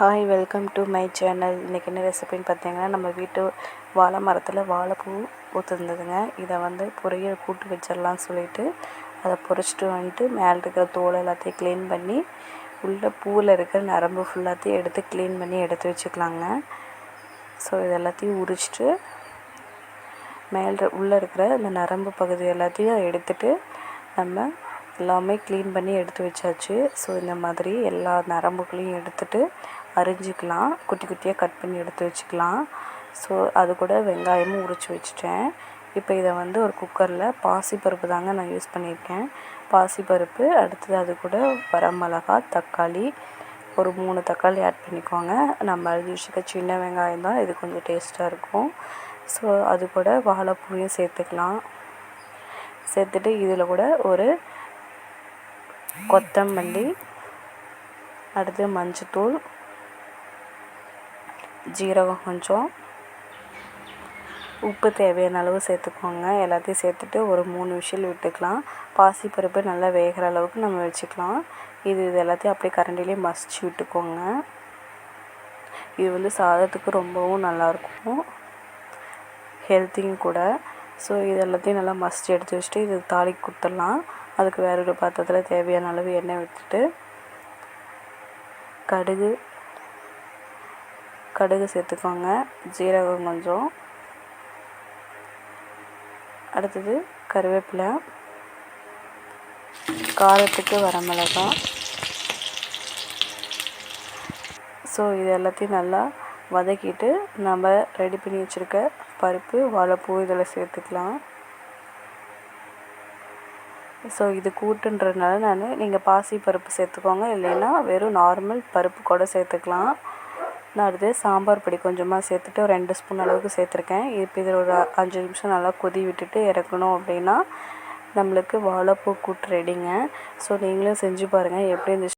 Hi welcome to my channel இன்றைக்கி என்ன ரெசிபின்னு பார்த்தீங்கன்னா நம்ம வீட்டு வாழை மரத்தில் வாழைப்பூ பூத்துருந்ததுங்க இதை வந்து பொரியல் கூட்டு வச்சிடலாம்னு சொல்லிட்டு அதை பொரிச்சிட்டு வந்துட்டு மேலே இருக்கிற தோல் எல்லாத்தையும் க்ளீன் பண்ணி உள்ள பூவில் இருக்கிற நரம்பு ஃபுல்லாத்தையும் எடுத்து க்ளீன் பண்ணி எடுத்து வச்சுக்கலாங்க. ஸோ இது எல்லாத்தையும் உரிச்சிட்டு மேலே உள்ளே இருக்கிற இந்த நரம்பு பகுதி எல்லாத்தையும் எடுத்துகிட்டு நம்ம எல்லாமே க்ளீன் பண்ணி எடுத்து வச்சாச்சு. ஸோ இந்த மாதிரி எல்லா நரம்புகளையும் எடுத்துட்டு அரிஞ்சிக்கலாம். குட்டி குட்டியாக கட் பண்ணி எடுத்து வச்சுக்கலாம். ஸோ அது கூட வெங்காயமும் உரித்து வச்சுட்டேன். இப்போ இதை வந்து ஒரு குக்கரில் பாசிப்பருப்பு தாங்க நான் யூஸ் பண்ணியிருக்கேன். பாசிப்பருப்பு அடுத்தது அது கூட வரமிளகா தக்காளி ஒரு மூணு தக்காளி ஆட் பண்ணிக்கோங்க. நம்ம அழுது வச்சுக்க சின்ன வெங்காயம் தான் இது கொஞ்சம் டேஸ்ட்டாக இருக்கும். ஸோ அது கூட வாழைப்பூவையும் சேர்த்துக்கலாம். சேர்த்துட்டு இதில் கூட ஒரு கொத்தமல்லி அடுத்து மஞ்சத்தூள் ஜீரகம் கொஞ்சம். உப்பு தேவையான அளவு சேர்த்துக்கோங்க. எல்லாத்தையும் சேர்த்துட்டு ஒரு மூணு விசில் விட்டுக்கலாம். பாசிப்பருப்பு நல்லா வேகிற அளவுக்கு நம்ம வச்சுக்கலாம். இது இது எல்லாத்தையும் அப்படியே கரண்டிலேயே மசிச்சு விட்டுக்கோங்க. இது வந்து சாதத்துக்கு ரொம்பவும் நல்லாயிருக்கும். ஹெல்த்தியும் கூட. ஸோ இது எல்லாத்தையும் நல்லா மசித்து எடுத்து வச்சுட்டு இது தாளிக்கு கொடுத்துடலாம். அதுக்கு வேற ஒரு பாத்திரத்தில் தேவையான அளவு எண்ணெய் விட்டுட்டு கடுகு கடுகு சேர்த்துக்கோங்க. ஜீரகம் கொஞ்சம். அடுத்தது கருவேப்பிலை. காரத்துக்கு வரமிளகா ஸோ இது எல்லாத்தையும் நல்லா வதக்கிட்டு நம்ம ரெடி பண்ணி வச்சுருக்க பருப்பு வாழைப்பூ இதில் சேர்த்துக்கலாம். ஸோ இது கூட்டுன்றதுனால நான் நீங்கள் பாசி பருப்பு சேர்த்துக்கோங்க. இல்லைன்னா வெறும் நார்மல் பருப்பு கூட சேர்த்துக்கலாம். நான் அடுத்து சாம்பார் பொடி கொஞ்சமாக சேர்த்துட்டு ஒரு ரெண்டு ஸ்பூன் அளவுக்கு சேர்த்துருக்கேன். இப்போ இதில் ஒரு அஞ்சு நிமிஷம் நல்லா கொதி விட்டுட்டு இறக்கணும் அப்படின்னா நம்மளுக்கு வாழைப்பூ கூட்டு ரெடிங்க ஸோ நீங்களும் செஞ்சு பாருங்கள் எப்படி இருந்துச்சு